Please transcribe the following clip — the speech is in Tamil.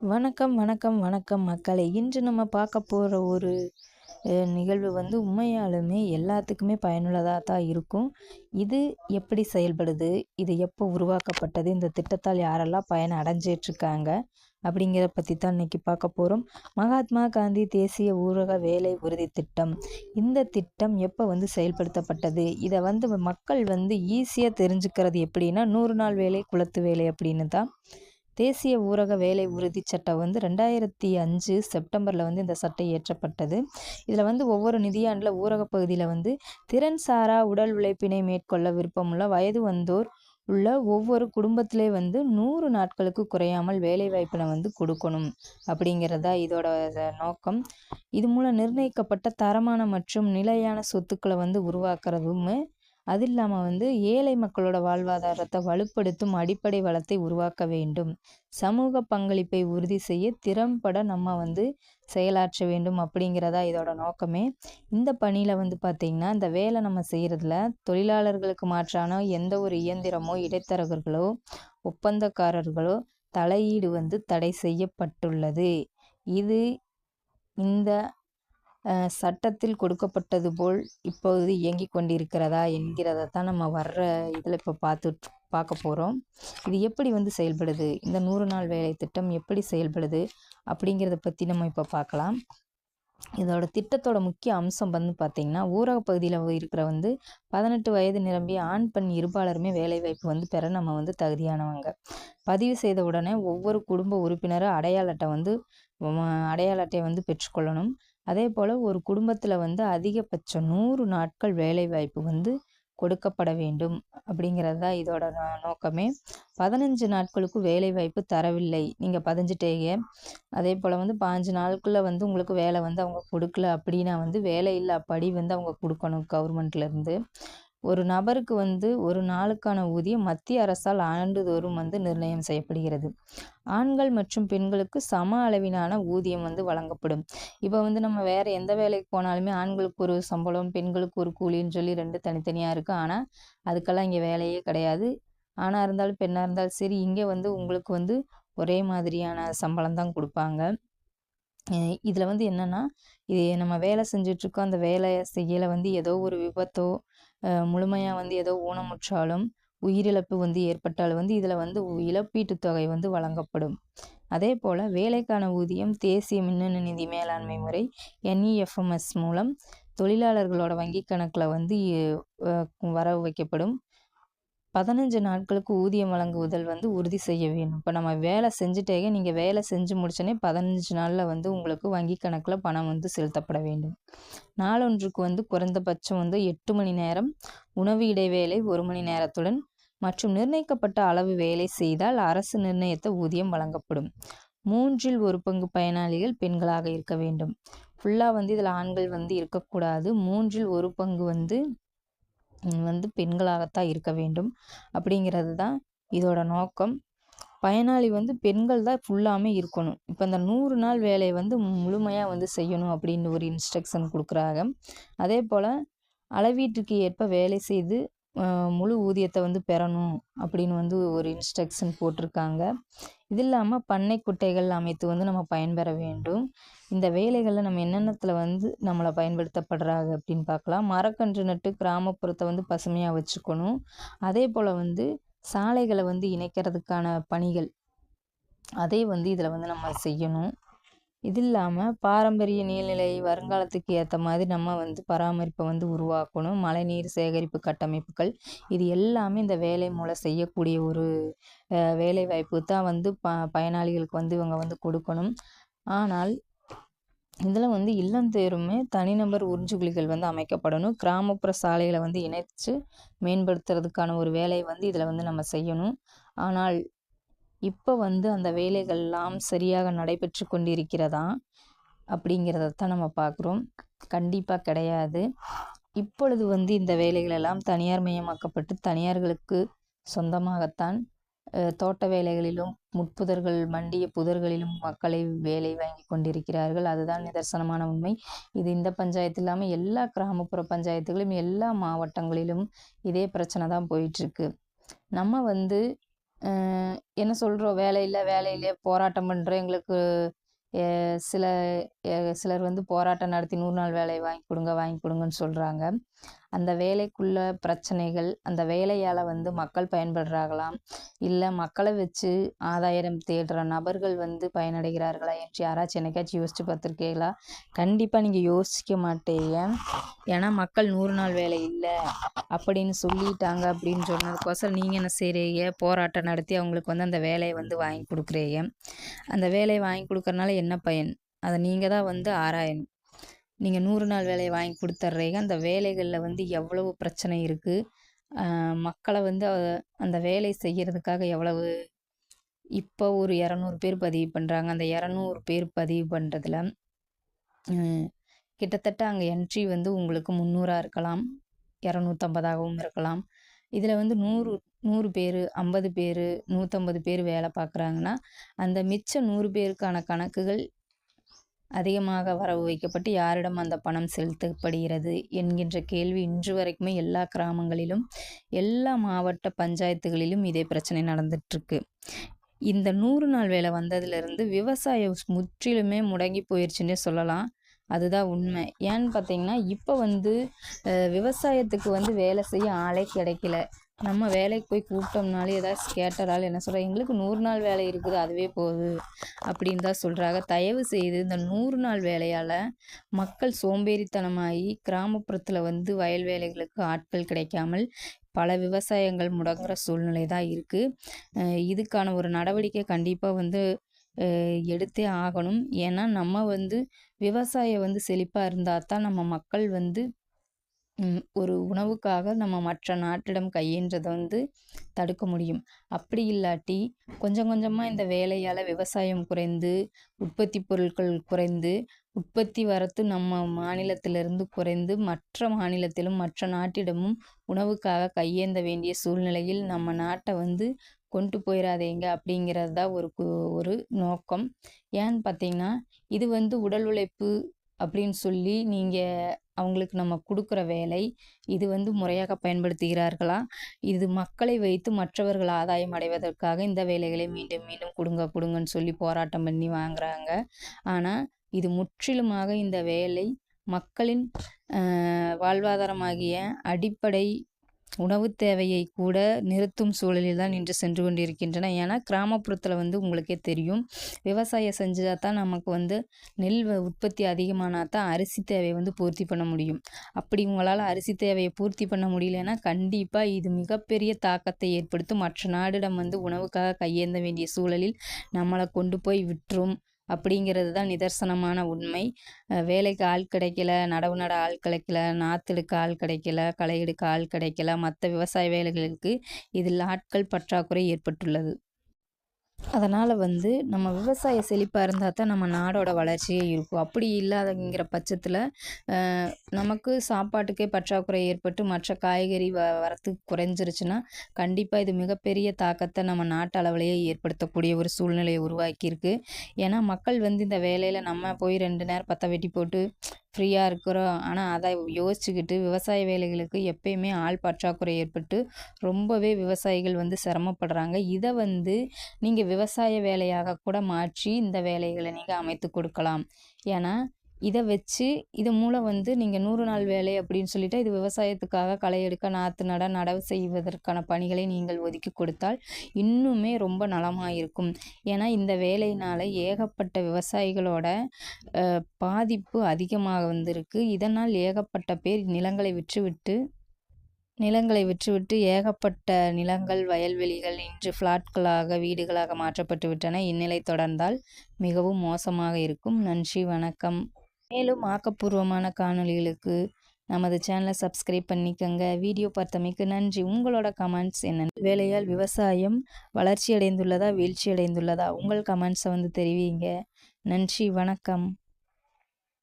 வணக்கம், வணக்கம், வணக்கம் மக்களை இன்று நம்ம பார்க்க போகிற ஒரு நிகழ்வு வந்து உண்மையாலுமே எல்லாத்துக்குமே பயனுள்ளதாக தான் இருக்கும். இது எப்படி செயல்படுது? இது எப்போ உருவாக்கப்பட்டது? இந்த திட்டத்தால் யாரெல்லாம் பயன் அடைஞ்சிட்ருக்காங்க அப்படிங்கிறத பற்றி தான் இன்னைக்கு பார்க்க போகிறோம் மகாத்மா காந்தி தேசிய ஊரக வேலை உறுதி திட்டம். இந்த திட்டம் எப்போ வந்து செயல்படுத்தப்பட்டது? இதை வந்து மக்கள் வந்து ஈஸியாக தெரிஞ்சுக்கிறது எப்படின்னா, நூறு நாள் வேலை குலத்து வேலை அப்படின்னு தான். தேசிய ஊரக வேலை உறுதி சட்டம் வந்து ரெண்டாயிரத்தி அஞ்சு செப்டம்பரில் வந்து இந்த சட்டம் இயற்றப்பட்டது. இதில் வந்து ஒவ்வொரு நிதியாண்டில் ஊரக பகுதியில் வந்து திறன் சாரா உடல் உழைப்பினை மேற்கொள்ள விருப்பமுள்ள வயது வந்தோர் உள்ள ஒவ்வொரு குடும்பத்திலே வந்து நூறு நாட்களுக்கு குறையாமல் வேலைவாய்ப்பினை வந்து கொடுக்கணும் அப்படிங்கிறதா இதோட நோக்கம். இது மூலம் நிர்ணயிக்கப்பட்ட தரமான மற்றும் நிலையான சொத்துக்களை வந்து உருவாக்குறதும், அது இல்லாமல் வந்து ஏழை மக்களோட வாழ்வாதாரத்தை வலுப்படுத்தும் அடிப்படை வளத்தை உருவாக்க வேண்டும். சமூக பங்களிப்பை உறுதி செய்ய திறம்பட நம்ம வந்து செயலாற்ற வேண்டும் அப்படிங்கிறதா இதோட நோக்கமே. இந்த பணியில் வந்து பார்த்தீங்கன்னா, இந்த வேலை நம்ம செய்கிறதுல தொழிலாளர்களுக்கு மாற்றான எந்த ஒரு இயந்திரமோ, இடைத்தரகர்களோ, ஒப்பந்தக்காரர்களோ தலையீடு வந்து தடை செய்யப்பட்டுள்ளது. இது இந்த சட்டத்தில் கொடுக்கப்பட்டது போல் இப்போது இயங்கிக் கொண்டிருக்கிறதா என்கிறத தான் நம்ம வர்ற இதில் இப்போ பார்த்துட் பார்க்க போகிறோம் இது எப்படி வந்து செயல்படுது? இந்த நூறு நாள் வேலை திட்டம் எப்படி செயல்படுது? அப்படிங்கிறத பற்றி நம்ம இப்போ பார்க்கலாம். இதோட திட்டத்தோட முக்கிய அம்சம் வந்து பார்த்தீங்கன்னா, ஊரக பகுதியில் இருக்கிற வந்து 18 வயது நிரம்பிய ஆண், பெண் இருபாலருமே வேலைவாய்ப்பு வந்து பெற நம்ம வந்து தகுதியானவங்க. பதிவு செய்த உடனே ஒவ்வொரு குடும்ப உறுப்பினரும் அடையாள அட்டை வந்து அடையாள அட்டையை வந்து பெற்றுக்கொள்ளணும். அதே போல் ஒரு குடும்பத்தில் வந்து அதிகபட்சம் நூறு நாட்கள் வேலைவாய்ப்பு வந்து கொடுக்கப்பட வேண்டும். அப்படிங்கிறது தான் இதோட நோக்கமே. 15 நாட்களுக்கும் வேலைவாய்ப்பு தரவில்லை. நீங்கள் பதிஞ்சிட்டேங்க அதே போல் வந்து பாஞ்சு நாளுக்குள்ளே வந்து உங்களுக்கு வேலை வந்து அவங்க கொடுக்கல அப்படின்னா வந்து வேலையில்லா படி வந்து அவங்க கொடுக்கணும் கவர்மெண்ட்லேருந்து. ஒரு நபருக்கு வந்து ஒரு நாளுக்கான ஊதியம் மத்திய அரசால் ஆண்டுதோறும் வந்து நிர்ணயம் செய்யப்படுகிறது. ஆண்கள் மற்றும் பெண்களுக்கு சம அளவிலான ஊதியம் வந்து வழங்கப்படும். இப்போ வந்து நம்ம வேற எந்த வேலைக்கு போனாலுமே ஆண்களுக்கு ஒரு சம்பளம், பெண்களுக்கு ஒரு கூலின்னு சொல்லி ரெண்டு தனித்தனியாக இருக்குது ஆனால் அதுக்கெல்லாம் இங்கே வேலையே கிடையாது. ஆணாக இருந்தாலும், பெண்ணாக இருந்தாலும் சரி, இங்கே வந்து உங்களுக்கு வந்து ஒரே மாதிரியான சம்பளம் தான் கொடுப்பாங்க இதில் வந்து என்னென்னா இது நம்ம வேலை செஞ்சிட்ருக்கோம் அந்த வேலை செய்யலை வந்து ஏதோ ஒரு விபத்தோ, முழுமையாக வந்து ஏதோ ஊனமுற்றாலும், உயிரிழப்பு வந்து ஏற்பட்டாலும் வந்து இதில் வந்து இழப்பீட்டுத் தொகை வந்து வழங்கப்படும். அதே போல் வேலைக்கான ஊதியம் தேசிய மின்னணு நிதி மேலாண்மை முறை என்இஎஃப்எம்எஸ் மூலம் தொழிலாளர்களோட வங்கி கணக்கில் வந்து வரவு வைக்கப்படும். 15 நாட்களுக்கு ஊதியம் வழங்குவதல் வந்து உறுதி செய்ய வேணும் இப்போ நம்ம வேலை செஞ்சுட்டேங்க, நீங்கள் வேலை செஞ்சு முடிச்சோன்னே பதினஞ்சு நாளில் வந்து உங்களுக்கு வங்கி கணக்கில் பணம் வந்து செலுத்தப்பட வேண்டும். நாளொன்றுக்கு வந்து குறைந்தபட்சம் வந்து எட்டு மணி நேரம் உணவு இடைவேளை ஒரு மணி நேரத்துடன் மற்றும் நிர்ணயிக்கப்பட்ட அளவு வேலை செய்தால் அரசு நிர்ணயித்த ஊதியம் வழங்கப்படும். 3ல் 1 பங்கு பயனாளிகள் பெண்களாக இருக்க வேண்டும். ஃபுல்லாக வந்து இதில் ஆண்கள் வந்து இருக்கக்கூடாது. 3ல் 1 பங்கு வந்து வந்து பெண்களாகத்தான் இருக்க வேண்டும். அப்படிங்கிறது தான் இதோட நோக்கம். பயனாளி வந்து பெண்கள் தான் ஃபுல்லாமே இருக்கணும். இப்போ இந்த நூறு நாள் வேலையை வந்து முழுமையாக வந்து செய்யணும் அப்படின்னு ஒரு இன்ஸ்ட்ரக்ஷன் அதே போல் அளவீட்டுக்கு ஏற்ப வேலை செய்து முழு ஊதியத்தை வந்து பெறணும் அப்படின்னு வந்து ஒரு இன்ஸ்ட்ரக்ஷன் போட்டிருக்காங்க. இது இல்லாம பண்ணை குட்டைகள் அமைத்து வந்து நம்ம பயன்பெற வேண்டும். இந்த வேலைகள்ல நம்ம என்னென்னத்துல வந்து நம்மள பயன்படுத்தப்படுறாங்க அப்படின்னு பார்க்கலாம். மரக்கன்று நட்டு கிராமப்புறத்த வந்து பசுமையா வச்சுக்கணும். அதேபோல வந்து சாலைகள வந்து இணைக்கிறதுக்கான பணிகள், அதை வந்து இதுல வந்து நம்ம செய்யணும். இது இல்லாமல் பாரம்பரிய நீர்நிலை வருங்காலத்துக்கு ஏற்ற மாதிரி நம்ம வந்து பராமரிப்பை வந்து உருவாக்கணும். மழைநீர் சேகரிப்பு கட்டமைப்புகள், இது எல்லாமே இந்த வேலை மூலம் செய்யக்கூடிய ஒரு வேலை வேலைவாய்ப்பு தான் வந்து ப பயனாளிகளுக்கு வந்து இவங்க வந்து கொடுக்கணும். ஆனால், இதில் வந்து இல்லம் தேருமே தனிநபர் உறிஞ்சுகுழிகள் வந்து அமைக்கப்படணும். கிராமப்புற சாலைகளை வந்து இணைச்சு மேம்படுத்துறதுக்கான ஒரு வேலையை வந்து இதில் வந்து நம்ம செய்யணும். ஆனால், இப்போ வந்து அந்த வேலைகள்லாம் சரியாக நடைபெற்று கொண்டிருக்கிறதா? அப்படிங்கிறத தான் நம்ம பார்க்குறோம். கண்டிப்பாக கிடையாது. இப்பொழுது வந்து இந்த வேலைகளெல்லாம் தனியார் மயமாக்கப்பட்டு தனியார்களுக்கு சொந்தமாகத்தான் தோட்ட வேலைகளிலும், முட்புதர்கள் மண்டிய புதர்களிலும் மக்களை வேலை வாங்கி கொண்டிருக்கிறார்கள். அதுதான் நிதர்சனமான உண்மை. இது இந்த பஞ்சாயத்து இல்லாமல் எல்லா கிராமப்புற பஞ்சாயத்துகளிலும், எல்லா மாவட்டங்களிலும் இதே பிரச்சனை தான் போயிட்டுருக்கு. நம்ம வந்து என்ன சொல்கிறோம் வேலை இல்லை வேலை இல்லையே போராட்டம் பண்ணுறோம் எங்களுக்கு சில சிலர் வந்து போராட்டம் நடத்தி நூறு நாள் வேலையை வாங்கி கொடுங்க வாங்கி கொடுங்கன்னு சொல்கிறாங்க அந்த வேலைக்குள்ள பிரச்சனைகள் அந்த வேலையால் வந்து மக்கள் பயன்படுறாங்களாம்? இல்லை மக்களை வச்சு ஆதாயம் தேடுற நபர்கள் வந்து பயனடைகிறார்களா என்று யாராச்சும் என்னைக்காச்சும் யோசிச்சு பார்த்துருக்கீங்களா? கண்டிப்பாக நீங்கள் யோசிக்க மாட்டேங்க. ஏன்னா மக்கள் நூறு நாள் வேலை இல்லை அப்படின்னு சொல்லிட்டாங்க அப்படின்னு சொன்னதுக்கோசரம் நீங்கள் என்ன செய்கிறீங்க போராட்டம் நடத்தி அவங்களுக்கு வந்து அந்த வேலையை வந்து வாங்கி கொடுக்குறீங்க. அந்த வேலையை வாங்கி கொடுக்குறனால என்ன பயன்? அதை நீங்கள் தான் வந்து ஆராயணும். நீங்கள் நூறு நாள் வேலையை வாங்கி கொடுத்துட்றீங்க அந்த வேலைகளில் வந்து எவ்வளவு பிரச்சனை இருக்குது மக்களை வந்து அந்த வேலை செய்கிறதுக்காக எவ்வளவு? இப்போ ஒரு இரநூறு பேர் பதிவு பண்ணுறாங்க அந்த இரநூறு பேர் பதிவு பண்ணுறதுல கிட்டத்தட்ட அங்கே என்ட்ரி வந்து உங்களுக்கு முந்நூறாக இருக்கலாம். இரநூத்தம்பதாகவும் இருக்கலாம். இதில் வந்து நூறு நூறு பேர் ஐம்பது பேர் நூற்றம்பது பேர் வேலை பார்க்குறாங்கன்னா அந்த மிச்ச நூறு பேருக்கான கணக்குகள் அதிகமாக வரவு வைக்கப்பட்டு யாரிடம் அந்த பணம் செலுத்தப்படுகிறது என்கின்ற கேள்வி இன்று வரைக்குமே எல்லா கிராமங்களிலும் எல்லா மாவட்ட பஞ்சாயத்துகளிலும் இதே பிரச்சனை நடந்துட்டுருக்கு. இந்த நூறு நாள் வேலை வந்ததுலேருந்து விவசாயம் முற்றிலுமே முடங்கி போயிடுச்சுன்னே சொல்லலாம். அதுதான் உண்மை. ஏன்னு பார்த்தீங்கன்னா இப்போ வந்து விவசாயத்துக்கு வந்து வேலை செய்ய ஆளே கிடைக்கல. நம்ம வேலைக்கு போய் கூப்பிட்டோம்னாலே ஏதாச்சும் கேட்டாலும் என்ன சொல்கிறா எங்களுக்கு நூறு நாள் வேலை இருக்குது அதுவே போகுது அப்படின்னு தான் சொல்கிறாங்க தயவு செய்து இந்த நூறு நாள் வேலையால் மக்கள் சோம்பேறித்தனமாகி கிராமப்புறத்தில் வந்து வயல் வேலைகளுக்கு ஆட்கள் கிடைக்காமல் பல விவசாயங்கள் முடங்குற சூழ்நிலை தான் இருக்குது இதுக்கான ஒரு நடவடிக்கை கண்டிப்பாக வந்து எடுத்தே ஆகணும். ஏன்னா நம்ம வந்து விவசாயம் வந்து செழிப்பாக இருந்தால் தான் நம்ம மக்கள் வந்து ஒரு உணவுக்காக நம்ம மற்ற நாட்டிடம் கையேன்றதை வந்து தடுக்க முடியும். அப்படி இல்லாட்டி கொஞ்சம் கொஞ்சமாக இந்த வேலையால் விவசாயம் குறைந்து உற்பத்தி பொருட்கள் குறைந்து உற்பத்தி வரத்து நம்ம மாநிலத்திலிருந்து குறைந்து மற்ற மாநிலத்திலும் மற்ற நாட்டிடமும் உணவுக்காக கையேந்த வேண்டிய சூழ்நிலையில் நம்ம நாட்டை வந்து கொண்டு போயிடாதீங்க அப்படிங்கிறது தான் ஒரு ஒரு நோக்கம். ஏன்னு பார்த்தீங்கன்னா இது வந்து உடல் உழைப்பு அப்படின்னு சொல்லி நீங்கள் அவங்களுக்கு நம்ம கொடுக்குற வேலை இது வந்து முறையாக பயன்படுத்துகிறார்களா? இது மக்களை வைத்து மற்றவர்கள் ஆதாயம் அடைவதற்காக இந்த வேலைகளை மீண்டும் மீண்டும் கொடுங்க கொடுங்கன்னு சொல்லி போராட்டம் பண்ணி வாங்குறாங்க. ஆனால் இது முற்றிலுமாக இந்த வேலை மக்களின் வாழ்வாதாரமாகிய அடிப்படை உணவு தேவையை கூட நிறுத்தும் சூழலில் தான் இன்று சென்று கொண்டிருக்கின்றன. ஏன்னா கிராமப்புறத்தில் வந்து உங்களுக்கே தெரியும். விவசாயம் செஞ்சால் தான் நமக்கு வந்து நெல் உற்பத்தி அதிகமானால் தான் அரிசி தேவையை வந்து பூர்த்தி பண்ண முடியும். அப்படி உங்களால் அரிசி தேவையை பூர்த்தி பண்ண முடியலன்னா கண்டிப்பாக இது மிகப்பெரிய தாக்கத்தை ஏற்படுத்தும். மற்ற நாடிடம் வந்து உணவுக்காக கையேந்த வேண்டிய சூழலில் நம்மளை கொண்டு போய் விட்டுரும். அப்படிங்கிறது தான் நிதர்சனமான உண்மை. வேலைக்கு ஆள் கிடைக்கல நடவு நட ஆள் கிடைக்கல நாற்று எடுக்க ஆள் கிடைக்கல களை எடுக்க ஆள் கிடைக்கல மற்ற விவசாய வேலைகளுக்கு இதில் ஆட்கள் பற்றாக்குறை ஏற்பட்டுள்ளது. அதனால் வந்து நம்ம விவசாய செழிப்பாக இருந்தால் தான் நம்ம நாடோட வளர்ச்சியே இருக்கும். அப்படி இல்லாதங்கிற பட்சத்தில் நமக்கு சாப்பாட்டுக்கே பற்றாக்குறை ஏற்பட்டு மற்ற காய்கறி வ வரத்து குறைஞ்சிருச்சுன்னா கண்டிப்பாக இது மிகப்பெரிய தாக்கத்தை நம்ம நாட்டு அளவிலேயே ஏற்படுத்தக்கூடிய ஒரு சூழ்நிலையை உருவாக்கியிருக்கு. ஏன்னா மக்கள் வந்து இந்த வேலையில் நம்ம போய் ரெண்டு நேரம் பற்ற வெட்டி போட்டு ஃப்ரீயாக இருக்கிறோம். ஆனால் அதை யோசிச்சுக்கிட்டு விவசாய வேலைகளுக்கு எப்பயுமே ஆள் பற்றாக்குறை ஏற்பட்டு ரொம்பவே விவசாயிகள் வந்து சிரமப்படுறாங்க. இதை வந்து நீங்கள் விவசாய வேலையாக கூட மாற்றி இந்த வேலைகளை நீங்கள் அமைத்து கொடுக்கலாம். ஏன்னா இதை வச்சு இது மூலம் வந்து நீங்கள் நூறு நாள் வேலை அப்படின்னு சொல்லிட்டு இது விவசாயத்துக்காக களை எடுக்க நாற்று நட நடவு செய்வதற்கான பணிகளை நீங்கள் ஒதுக்கி கொடுத்தால் இன்னுமே ரொம்ப நலமாக இருக்கும். ஏன்னா இந்த வேலையினால் ஏகப்பட்ட விவசாயிகளோட பாதிப்பு அதிகமாக வந்திருக்கு. இதனால் ஏகப்பட்ட பேர் நிலங்களை விற்றுவிட்டு நிலங்களை விற்றுவிட்டு ஏகப்பட்ட நிலங்கள் வயல்வெளிகள் இன்று ஃப்ளாட்களாக வீடுகளாக மாற்றப்பட்டு விட்டன இந்நிலை தொடர்ந்தால் மிகவும் மோசமாக இருக்கும். நன்றி வணக்கம். மேலும் ஆக்கப்பூர்வமான காணொலிகளுக்கு நமது சேனலை சப்ஸ்கிரைப் பண்ணிக்கோங்க. வீடியோ பார்த்தமைக்கு நன்றி. உங்களோட கமெண்ட்ஸ் என்ன வேலையால் விவசாயம் வளர்ச்சி அடைந்துள்ளதா வீழ்ச்சி அடைந்துள்ளதா உங்கள் கமெண்ட்ஸை வந்து தெரிவிங்க. நன்றி. வணக்கம்.